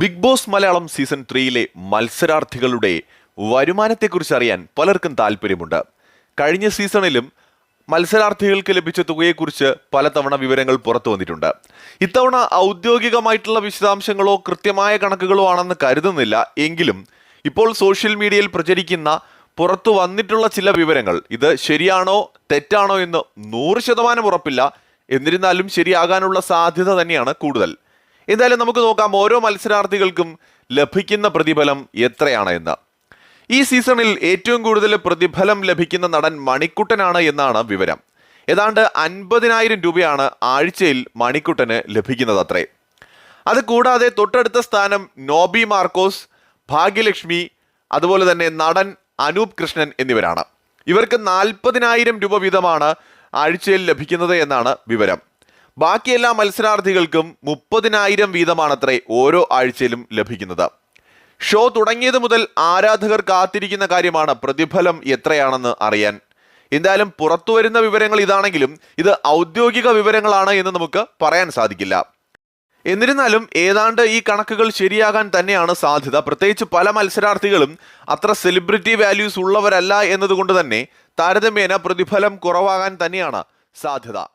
Big boss Malayalam season ത്രീയിലെ മത്സരാർത്ഥികളുടെ വരുമാനത്തെക്കുറിച്ച് അറിയാൻ പലർക്കും താല്പര്യമുണ്ട്. കഴിഞ്ഞ സീസണിലും മത്സരാർത്ഥികൾക്ക് ലഭിച്ച തുകയെക്കുറിച്ച് പലതവണ വിവരങ്ങൾ പുറത്തു വന്നിട്ടുണ്ട്. ഇത്തവണ ഔദ്യോഗികമായിട്ടുള്ള വിശദാംശങ്ങളോ കൃത്യമായ കണക്കുകളോ ആണെന്ന് കരുതുന്നില്ല. എങ്കിലും ഇപ്പോൾ സോഷ്യൽ മീഡിയയിൽ പ്രചരിക്കുന്ന പുറത്തു വന്നിട്ടുള്ള ചില വിവരങ്ങൾ ഇത് ശരിയാണോ തെറ്റാണോ എന്ന് നൂറ് ശതമാനം ഉറപ്പില്ല. എന്നിരുന്നാലും ശരിയാകാനുള്ള സാധ്യത തന്നെയാണ് കൂടുതൽ. എന്തായാലും നമുക്ക് നോക്കാം ഓരോ മത്സരാർത്ഥികൾക്കും ലഭിക്കുന്ന പ്രതിഫലം എത്രയാണ് എന്ന്. ഈ സീസണിൽ ഏറ്റവും കൂടുതൽ പ്രതിഫലം ലഭിക്കുന്ന നടൻ മണിക്കുട്ടനാണ് എന്നാണ് വിവരം. ഏതാണ്ട് അൻപതിനായിരം രൂപയാണ് ആഴ്ചയിൽ മണിക്കുട്ടന് ലഭിക്കുന്നത് അത്രേ. അത് കൂടാതെ തൊട്ടടുത്ത സ്ഥാനം നോബി മാർക്കോസ് ഭാഗ്യലക്ഷ്മി അതുപോലെ തന്നെ നടൻ അനൂപ് കൃഷ്ണൻ എന്നിവരാണ്. ഇവർക്ക് നാൽപ്പതിനായിരം രൂപ വീതമാണ് ആഴ്ചയിൽ ലഭിക്കുന്നത് എന്നാണ് വിവരം. ബാക്കി എല്ലാ മത്സരാർത്ഥികൾക്കും മുപ്പതിനായിരം വീതമാണത്രേ ഓരോ ആഴ്ചയിലും ലഭിക്കുന്നത്. ഷോ തുടങ്ങിയത് മുതൽ ആരാധകർ കാത്തിരിക്കുന്ന കാര്യമാണ് പ്രതിഫലം എത്രയാണെന്ന് അറിയാൻ. എന്തായാലും പുറത്തു വരുന്ന വിവരങ്ങൾ ഇതാണെങ്കിലും ഇത് ഔദ്യോഗിക വിവരങ്ങളാണ് എന്ന് നമുക്ക് പറയാൻ സാധിക്കില്ല. എന്നിരുന്നാലും ഏതാണ്ട് ഈ കണക്കുകൾ ശരിയാകാൻ തന്നെയാണ് സാധ്യത. പ്രത്യേകിച്ച് പല മത്സരാർത്ഥികളും അത്ര സെലിബ്രിറ്റി വാല്യൂസ് ഉള്ളവരല്ല എന്നതുകൊണ്ട് തന്നെ താരതമ്യേന പ്രതിഫലം കുറവാകാൻ തന്നെയാണ് സാധ്യത.